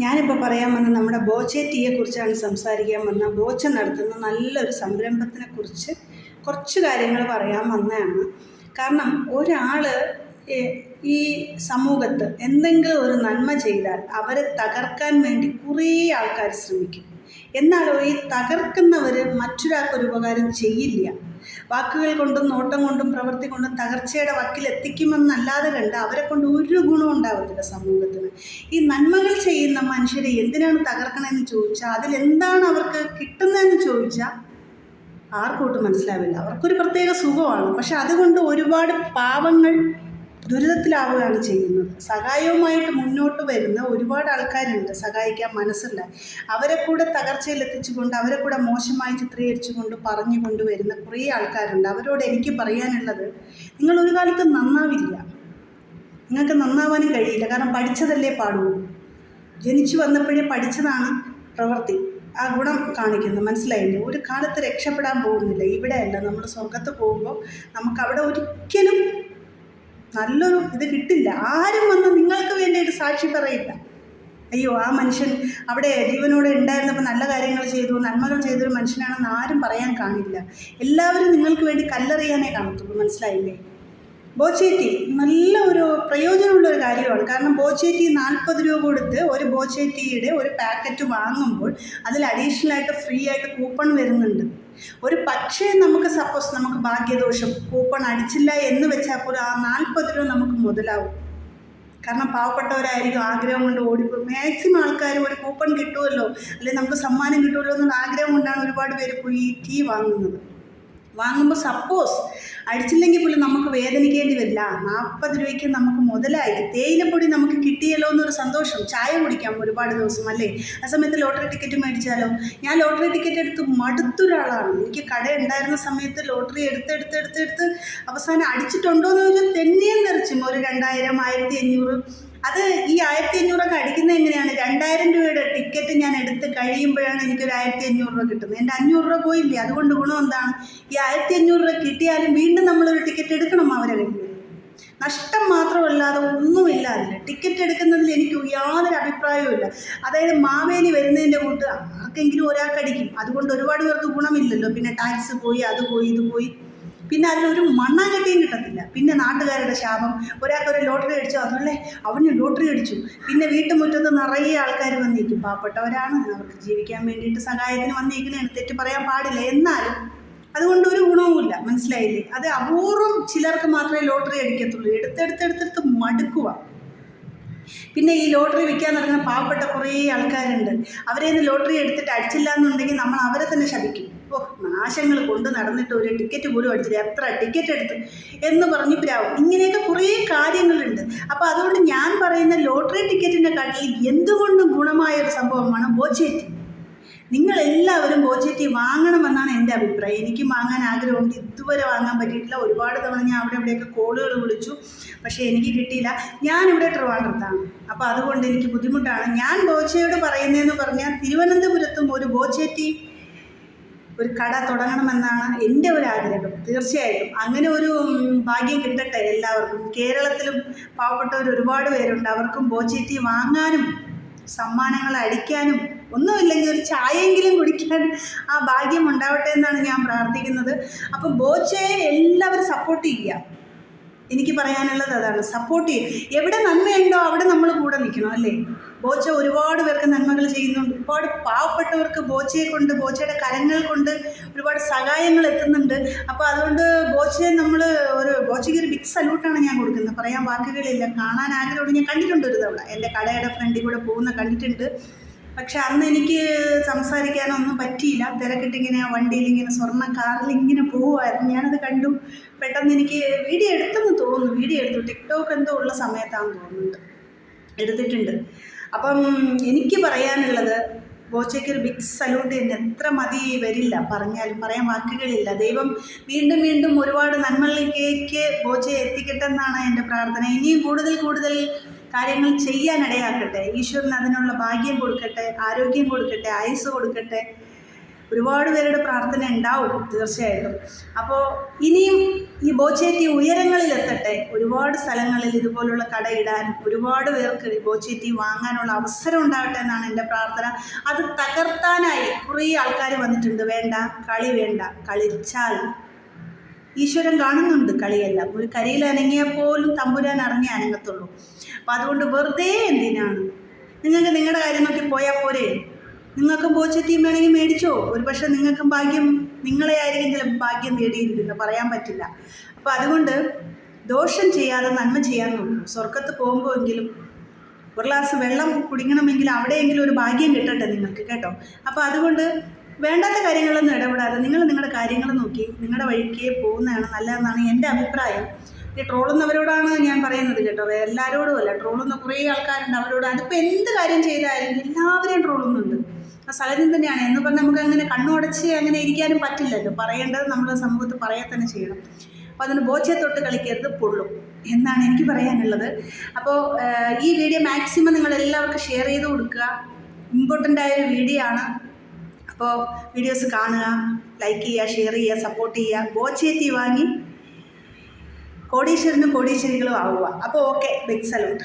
ഞാനിപ്പോൾ പറയാൻ വന്ന നമ്മുടെ ബോച്ചെ ടീയെ കുറിച്ചാണ് സംസാരിക്കാൻ വന്ന ബോച്ച നടത്തുന്ന നല്ലൊരു സംരംഭത്തിനെ കുറിച്ച് കുറച്ച് കാര്യങ്ങൾ പറയാൻ വന്നതാണ്. കാരണം ഒരാൾ ഈ സമൂഹത്ത് എന്തെങ്കിലും ഒരു നന്മ ചെയ്താൽ അവരെ തകർക്കാൻ വേണ്ടി കുറേ ആൾക്കാർ ശ്രമിക്കും. എന്നാലോ ഈ തകർക്കുന്നവർ മറ്റൊരാൾക്കൊരു ഉപകാരം ചെയ്യില്ല. വാക്കുകൾ കൊണ്ടും നോട്ടം കൊണ്ടും പ്രവൃത്തി കൊണ്ടും തകർച്ചയുടെ വക്കിലെത്തിക്കുമെന്നല്ലാതെ കണ്ട് അവരെ കൊണ്ട് ഒരു ഗുണവും ഉണ്ടാവത്തില്ല സമൂഹത്തിന്. ഈ നന്മകൾ ചെയ്യുന്ന മനുഷ്യരെ എന്തിനാണ് തകർക്കണമെന്ന് ചോദിച്ചാൽ അതിലെന്താണ് അവർക്ക് കിട്ടുന്നതെന്ന് ചോദിച്ചാൽ ആർക്കോട്ട് മനസ്സിലാവില്ല. അവർക്കൊരു പ്രത്യേക സുഖമാണ്. പക്ഷെ അതുകൊണ്ട് ഒരുപാട് പാവങ്ങൾ ദുരിതത്തിലാവുകയാണ് ചെയ്യുന്നത്. സഹായവുമായിട്ട് മുന്നോട്ട് വരുന്ന ഒരുപാട് ആൾക്കാരുണ്ട്. സഹായിക്കാൻ മനസ്സില്ല അവരെ കൂടെ തകർച്ചയിൽ എത്തിച്ചുകൊണ്ട് അവരെ കൂടെ മോശമായി ചിത്രീകരിച്ചുകൊണ്ട് പറഞ്ഞു കൊണ്ടുവരുന്ന കുറേ ആൾക്കാരുണ്ട്. അവരോട് എനിക്ക് പറയാനുള്ളത് നിങ്ങൾ ഒരു കാലത്ത് നന്നാവില്ല. നിങ്ങൾക്ക് നന്നാവാനും കഴിയില്ല. കാരണം പഠിച്ചതല്ലേ പാടുള്ളൂ. ജനിച്ചു വന്നപ്പോഴേ പഠിച്ചതാണ് പ്രവൃത്തി. ആ ഗുണം കാണിക്കുന്നു. മനസ്സിലായില്ലേ? ഒരു കാലത്ത് രക്ഷപ്പെടാൻ പോകുന്നില്ല. ഇവിടെയല്ല നമ്മൾ സ്വർഗത്ത് പോകുമ്പോൾ നമുക്ക് അവിടെ ഒരിക്കലും നല്ലൊരു ഇത് കിട്ടില്ല. ആരും വന്ന് നിങ്ങൾക്ക് വേണ്ടിയിട്ട് സാക്ഷി പറയില്ല. അയ്യോ ആ മനുഷ്യൻ അവിടെ ജീവനോടെ ഉണ്ടായിരുന്നപ്പോൾ നല്ല കാര്യങ്ങൾ ചെയ്തു നന്മകൾ ചെയ്തൊരു മനുഷ്യനാണെന്ന് ആരും പറയാൻ കാണില്ല. എല്ലാവരും നിങ്ങൾക്ക് വേണ്ടി കല്ലെറിയാനേ കാണത്തുള്ളൂ. മനസ്സിലായില്ലേ? ബോച്ചേറ്റി നല്ല ഒരു പ്രയോജനമുള്ള ഒരു കാര്യമാണ്. കാരണം ബോച്ചേറ്റി നാൽപ്പത് രൂപ കൊടുത്ത് ഒരു ബോച്ചേറ്റിയുടെ ഒരു പാക്കറ്റ് വാങ്ങുമ്പോൾ അതിൽ അഡീഷണൽ ആയിട്ട് ഫ്രീ ആയിട്ട് കൂപ്പൺ വരുന്നുണ്ട്. ഒരു പക്ഷേ നമുക്ക് സപ്പോസ് നമുക്ക് ഭാഗ്യദോഷം കൂപ്പൺ അടിച്ചില്ല എന്ന് വെച്ചാൽ പോലും ആ നാൽപ്പത് രൂപ നമുക്ക് മുതലാവും. കാരണം പാവപ്പെട്ടവരായിരിക്കും ആഗ്രഹം കൊണ്ട് ഓടിപ്പോ മാക്സിമം ആൾക്കാർ ഒരു കൂപ്പൺ കിട്ടുമല്ലോ? അല്ലെങ്കിൽ നമുക്ക് സമ്മാനം കിട്ടുമല്ലോ എന്നുള്ള ആഗ്രഹം കൊണ്ടാണ് ഒരുപാട് പേര് പോയി ഈ ടീ വാങ്ങുന്നത്. വാങ്ങുമ്പോൾ സപ്പോസ് അടിച്ചില്ലെങ്കിൽ പോലും നമുക്ക് വേദനിക്കേണ്ടി വരില്ല. നാൽപ്പത് രൂപയ്ക്ക് നമുക്ക് മുതലായി. തേയിലപ്പൊടി നമുക്ക് കിട്ടിയല്ലോ എന്നൊരു സന്തോഷം. ചായ കുടിക്കാം ഒരുപാട് ദിവസം അല്ലേ? ആ സമയത്ത് ലോട്ടറി ടിക്കറ്റ് മേടിച്ചാലോ? ഞാൻ ലോട്ടറി ടിക്കറ്റ് എടുത്ത് മടുത്തൊരാളാണ്. എനിക്ക് കട ഉണ്ടായിരുന്ന സമയത്ത് ലോട്ടറി എടുത്ത് എടുത്ത് എടുത്ത് എടുത്ത് അവസാനം അടിച്ചിട്ടുണ്ടോ എന്ന് ചോദിച്ചാൽ തെന്നിയും നിറച്ചും ഒരു രണ്ടായിരം ആയിരത്തി അഞ്ഞൂറ് അത് ഈ ആയിരത്തി അഞ്ഞൂറൊക്കെ അടിക്കുന്നത് എങ്ങനെയാണ്? രണ്ടായിരം രൂപയുടെ ടിക്കറ്റ് ഞാൻ എടുത്ത് കഴിയുമ്പോഴാണ് എനിക്കൊരു ആയിരത്തി അഞ്ഞൂറ് രൂപ കിട്ടുന്നത്. എന്റെ അഞ്ഞൂറ് രൂപ പോയില്ലേ? അതുകൊണ്ട് ഗുണം എന്താണ്? ഈ ആയിരത്തി അഞ്ഞൂറ് രൂപ കിട്ടിയാലും വീണ്ടും നമ്മളൊരു ടിക്കറ്റ് എടുക്കണം അവരെ നഷ്ടം മാത്രമല്ലാതെ ഒന്നുമില്ല അതിൽ ടിക്കറ്റ് എടുക്കുന്നതിൽ എനിക്ക് യാതൊരു അഭിപ്രായവുമില്ല അതായത് മാവേലി വരുന്നതിന്റെ കൂട്ട് ആർക്കെങ്കിലും ഒരാൾക്കടിക്കും അതുകൊണ്ട് ഒരുപാട് പേർക്ക് ഗുണമില്ലല്ലോ. പിന്നെ ടാക്സ് പോയി അത് പോയി ഇത് പോയി. പിന്നെ അതിലൊരു മണ്ണാങ്കട്ടിയും കിട്ടത്തില്ല. പിന്നെ നാട്ടുകാരുടെ ശാപം. ഒരാൾക്കൊരു ലോട്ടറി അടിച്ചു. അതുപോലെ അവന് ലോട്ടറി അടിച്ചു. പിന്നെ വീട്ടുമുറ്റത്ത് നിറയെ ആൾക്കാർ വന്നിരിക്കും. പാവപ്പെട്ടവരാണ്. അവർക്ക് ജീവിക്കാൻ വേണ്ടിയിട്ട് സഹായത്തിന് വന്നിരിക്കുന്നതാണ് തെറ്റ് പറയാൻ പാടില്ല. എന്നാലും അതുകൊണ്ട് ഒരു ഗുണവുമില്ല മനസ്സിലായില്ലേ? അത് അപൂർവം ചിലർക്ക് മാത്രമേ ലോട്ടറി അടിക്കത്തുള്ളൂ. എടുത്തെടുത്തെടുത്തെടുത്ത് മടുക്കുക പിന്നെ ഈ ലോട്ടറി വിൽക്കാൻ നടക്കുന്ന പാവപ്പെട്ട കുറേ ആൾക്കാരുണ്ട്. അവരെ നിന്ന് ലോട്ടറി എടുത്തിട്ട് അടിച്ചില്ല എന്നുണ്ടെങ്കിൽ നമ്മൾ അവരെ തന്നെ ശപിക്കും. ഓ നാശങ്ങൾ കൊണ്ട് നടന്നിട്ട് ഒരു ടിക്കറ്റ് പോലും അടിച്ചില്ല. എത്ര ടിക്കറ്റ് എടുത്തു? എന്ന് പറഞ്ഞ് പ്രാവും. ഇങ്ങനെയൊക്കെ കുറേ കാര്യങ്ങളുണ്ട്. അപ്പോൾ അതുകൊണ്ട് ഞാൻ പറയുന്ന ലോട്ടറി ടിക്കറ്റിന്റെ കാട്ടിൽ എന്തുകൊണ്ടും ഗുണമായ ഒരു സംഭവമാണ് ബോച്ചേറ്റി. നിങ്ങളെല്ലാവരും ബോച്ചേറ്റി വാങ്ങണമെന്നാണ് എന്റെ അഭിപ്രായം. എനിക്ക് വാങ്ങാൻ ആഗ്രഹമുണ്ട്. ഇതുവരെ വാങ്ങാൻ പറ്റിയിട്ടില്ല. ഒരുപാട് തവണ ഞാൻ അവിടെ ഇവിടെയൊക്കെ കോളുകൾ വിളിച്ചു. പക്ഷേ എനിക്ക് കിട്ടിയില്ല. ഞാനിവിടെ ട്രിവാൻഡ്രത്താണ് അപ്പോൾ അതുകൊണ്ട് എനിക്ക് ബുദ്ധിമുട്ടാണ്. ഞാൻ ബോച്ചയോട് പറയുന്നതെന്ന് പറഞ്ഞാൽ തിരുവനന്തപുരത്തും ഒരു ബോച്ചേറ്റി ഒരു കട തുടങ്ങണമെന്നാണ് എന്റെ ഒരു ആഗ്രഹം. തീർച്ചയായിട്ടും. അങ്ങനെ ഒരു ഭാഗ്യം കിട്ടട്ടെ എല്ലാവർക്കും. കേരളത്തിലും പാവപ്പെട്ടവർ ഒരുപാട് പേരുണ്ട്. അവർക്കും ബോച്ചേറ്റി വാങ്ങാനും സമ്മാനങ്ങൾ അടിക്കാനും ഒന്നുമില്ലെങ്കിൽ ഒരു ചായയെങ്കിലും കുടിക്കാൻ ആ ഭാഗ്യം ഉണ്ടാവട്ടെ എന്നാണ് ഞാൻ പ്രാർത്ഥിക്കുന്നത്. അപ്പം ബോച്ചയെ എല്ലാവരും സപ്പോർട്ട് ചെയ്യുക. എനിക്ക് പറയാനുള്ളത് അതാണ്. സപ്പോർട്ട് ചെയ്യും. എവിടെ നന്മയുണ്ടോ അവിടെ നമ്മൾ കൂടെ നിൽക്കണം അല്ലേ? ബോച്ച ഒരുപാട് പേർക്ക് നന്മകൾ ചെയ്യുന്നുണ്ട്. ഒരുപാട് പാവപ്പെട്ടവർക്ക് ബോച്ചയെ കൊണ്ട് ബോച്ചയുടെ കരങ്ങൾ കൊണ്ട് ഒരുപാട് സഹായങ്ങൾ എത്തുന്നുണ്ട്. അപ്പോൾ അതുകൊണ്ട് ബോച്ചയെ നമ്മൾ ഒരു ബോച്ചയ്ക്ക് ഒരു ബിഗ് സല്യൂട്ടാണ് ഞാൻ കൊടുക്കുന്നത്. പറയാൻ വാക്കുകളില്ല. കാണാൻ ആഗ്രഹമുണ്ട്. ഞാൻ കണ്ടിട്ടുണ്ട് ഒരു തവണ. എന്റെ കടയുടെ ഫ്രണ്ടിൽ കൂടെ പോകുന്ന കണ്ടിട്ടുണ്ട്. പക്ഷെ അന്ന് എനിക്ക് സംസാരിക്കാനൊന്നും പറ്റിയില്ല. തിരക്കിട്ടിങ്ങനെ വണ്ടിയിൽ ഇങ്ങനെ സ്വർണ കാറിൽ ഇങ്ങനെ പോവുമായിരുന്നു. ഞാനത് കണ്ടു. പെട്ടെന്ന് എനിക്ക് വീഡിയോ എടുത്തെന്ന് തോന്നുന്നു. വീഡിയോ എടുത്തു. ടിക്ടോക്ക് എന്തോ ഉള്ള സമയത്താണെന്ന് തോന്നുന്നുണ്ട്. എടുത്തിട്ടുണ്ട്. അപ്പം എനിക്ക് പറയാനുള്ളത് ബോച്ചയ്ക്ക് ഒരു ബിഗ് സല്യൂട്ട് തന്നെ എത്ര മതി വരില്ല. പറഞ്ഞാലും പറയാൻ വാക്കുകളില്ല. ദൈവം വീണ്ടും വീണ്ടും ഒരുപാട് നന്മകളിലേക്ക് ബോച്ചയെ എത്തിക്കട്ടെ എന്നാണ് എന്റെ പ്രാർത്ഥന. ഇനിയും കൂടുതൽ കൂടുതൽ കാര്യങ്ങൾ ചെയ്യാൻ ഇടയാക്കട്ടെ. ഈശ്വരൻ അതിനുള്ള ഭാഗ്യം കൊടുക്കട്ടെ ആരോഗ്യം കൊടുക്കട്ടെ ആയുസ് കൊടുക്കട്ടെ. ഒരുപാട് പേരുടെ പ്രാർത്ഥന ഉണ്ടാവും തീർച്ചയായിട്ടും. അപ്പോൾ ഇനിയും ഈ ബോച്ചേറ്റി ഉയരങ്ങളിലെത്തട്ടെ ഒരുപാട് സ്ഥലങ്ങളിൽ ഇതുപോലുള്ള കട ഇടാൻ ഒരുപാട് പേർക്ക് ഈ ബോച്ചേറ്റി വാങ്ങാനുള്ള അവസരം ഉണ്ടാവട്ടെ എന്നാണ് എന്റെ പ്രാർത്ഥന. അത് തകർത്താനായി കുറേ ആൾക്കാർ വന്നിട്ടുണ്ട്. വേണ്ട കളി വേണ്ട. കളിച്ചാൽ ഈശ്വരൻ കാണുന്നുണ്ട് കളിയെല്ലാം. ഒരു കരയിൽ അനങ്ങിയാൽ പോലും തമ്പുരാൻ അറിഞ്ഞേ അനങ്ങത്തുള്ളൂ. അപ്പം അതുകൊണ്ട് വെറുതെ എന്തിനാണ്? നിങ്ങൾക്ക് നിങ്ങളുടെ കാര്യം നോക്കി പോയാൽ പോരെ. നിങ്ങൾക്കും ബോച്ചറ്റിയും വേണമെങ്കിൽ മേടിച്ചോ. ഒരു പക്ഷേ നിങ്ങൾക്കും ഭാഗ്യം നിങ്ങളെ ആയിരിക്കും ചിലപ്പോൾ ഭാഗ്യം നേടിയിരിക്കുന്നത് പറയാൻ പറ്റില്ല. അപ്പോൾ അതുകൊണ്ട് ദോഷം ചെയ്യാതെ നന്മ ചെയ്യാൻ നോക്കും. സ്വർഗത്ത് പോകുമ്പോഴെങ്കിലും ഒരു ഗ്ലാസ് വെള്ളം കുടിക്കണമെങ്കിൽ അവിടെയെങ്കിലും ഒരു ഭാഗ്യം കിട്ടട്ടെ നിങ്ങൾക്ക് കേട്ടോ. അപ്പോൾ അതുകൊണ്ട് വേണ്ടാത്ത കാര്യങ്ങളൊന്നും ഇടപെടാതെ നിങ്ങൾ നിങ്ങളുടെ കാര്യങ്ങൾ നോക്കി നിങ്ങളുടെ വഴിക്ക് പോകുന്നതാണ് നല്ലതെന്നാണ് എന്റെ അഭിപ്രായം. ഈ ട്രോളുന്നവരോടാണ് ഞാൻ പറയുന്നത് കേട്ടോ. എല്ലാവരോടും അല്ല ട്രോളുന്ന കുറേ ആൾക്കാരുണ്ട് അവരോട്. അതിപ്പോൾ എന്ത് കാര്യം ചെയ്താലും എല്ലാവരെയും ട്രോളുന്നുണ്ട്. ആ സാഹചര്യം തന്നെയാണ്. എന്ന് പറഞ്ഞാൽ നമുക്ക് അങ്ങനെ കണ്ണുടച്ച് അങ്ങനെ ഇരിക്കാനും പറ്റില്ലല്ലോ. പറയേണ്ടത് നമ്മൾ സമൂഹത്തിൽ പറയാൻ തന്നെ ചെയ്യണം. അപ്പോൾ അതിന് ബോച്ചയെ തൊട്ട് കളിക്കരുത് പൊള്ളും എന്നാണ് എനിക്ക് പറയാനുള്ളത്. അപ്പോൾ ഈ വീഡിയോ മാക്സിമം നിങ്ങൾ എല്ലാവർക്കും ഷെയർ ചെയ്ത് കൊടുക്കുക. ഇമ്പോർട്ടന്റ് ആയ ഒരു വീഡിയോ ആണ്. അപ്പോൾ വീഡിയോസ് കാണുക ലൈക്ക് ചെയ്യുക ഷെയർ ചെയ്യുക സപ്പോർട്ട് ചെയ്യുക ബോച്ചേത്തി വാങ്ങി കോടീശ്വരനും കോടീശ്വരികളും ആവുക. അപ്പോൾ ഓക്കെ ബിഗ് സലൂട്ട്